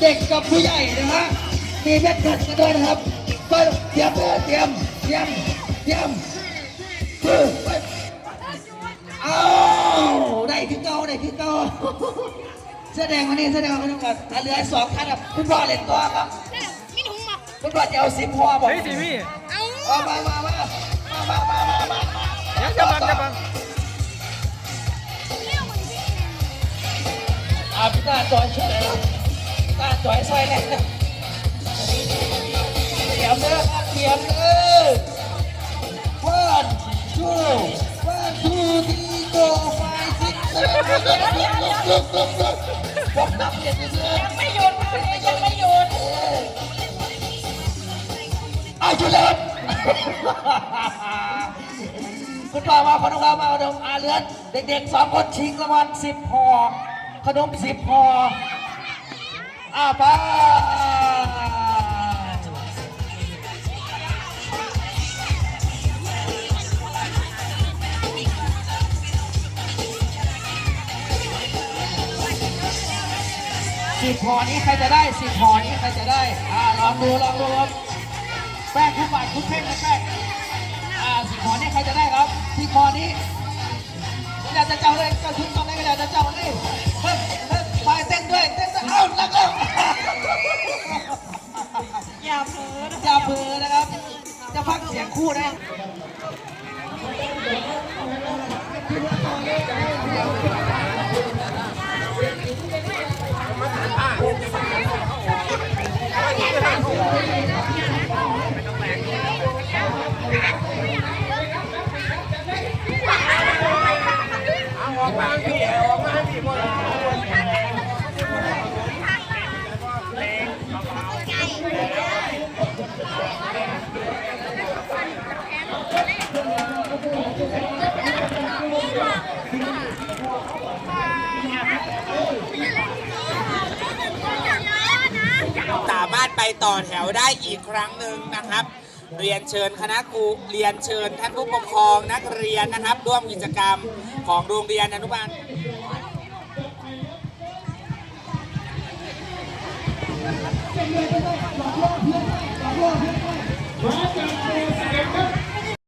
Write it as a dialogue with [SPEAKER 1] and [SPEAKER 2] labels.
[SPEAKER 1] เด็กกับผู้ใหญ่นะฮะมีเม็ดเงินกันด้วยนะครับก็เตรียมเตรียมเตรียมเตรียมเอาได้คือเก่าได้คือเก่าแสดงวันนี้แสดงวันนี้ก่อนถ้าเหลือสองท่านครับคุณพ่อเล่นตัวครับ
[SPEAKER 2] ม่ถุงมัก
[SPEAKER 1] คุณพ่อจะเอาสิบพ่อบอก
[SPEAKER 3] เฮ้ยสิพี่
[SPEAKER 2] เอา
[SPEAKER 1] มามามามามามามามา
[SPEAKER 3] ยังจะบังจะบัง
[SPEAKER 1] อาพี่ตาจอยช่วยเลย ตาจ่อยซอยเลยเตรียมเลยครับเตรียมเลย one two one two three go five six seven eight nine ten look look look บอกนับเจ็ดเดือน
[SPEAKER 2] ยังไม่หยุดยังไม่หยุด
[SPEAKER 1] เอาชุดเลยคุณพ่อมาขนมเรามาขนมอาเลือน เด็กๆสองคนชิงรางวัลสิบห่อขนมสิบห่อ อ้าวไปสิบห่อนี้ใครจะได้สิบห่อนี้ใครจะได้ อ่าลองดูลองดูครับแป้งทุกบาททุกเพ่งนะแป้ง จะพักเสียงคู่นะ
[SPEAKER 4] ต่อแถวได้อีกครั้งหนึ่งนะครับ เรียนเชิญคณะครูเรียนเชิญท่านผู้ปกครองนักเรียนนะครับ ร่วมกิจกรรมของโรงเรียนอนุบาล
[SPEAKER 1] มา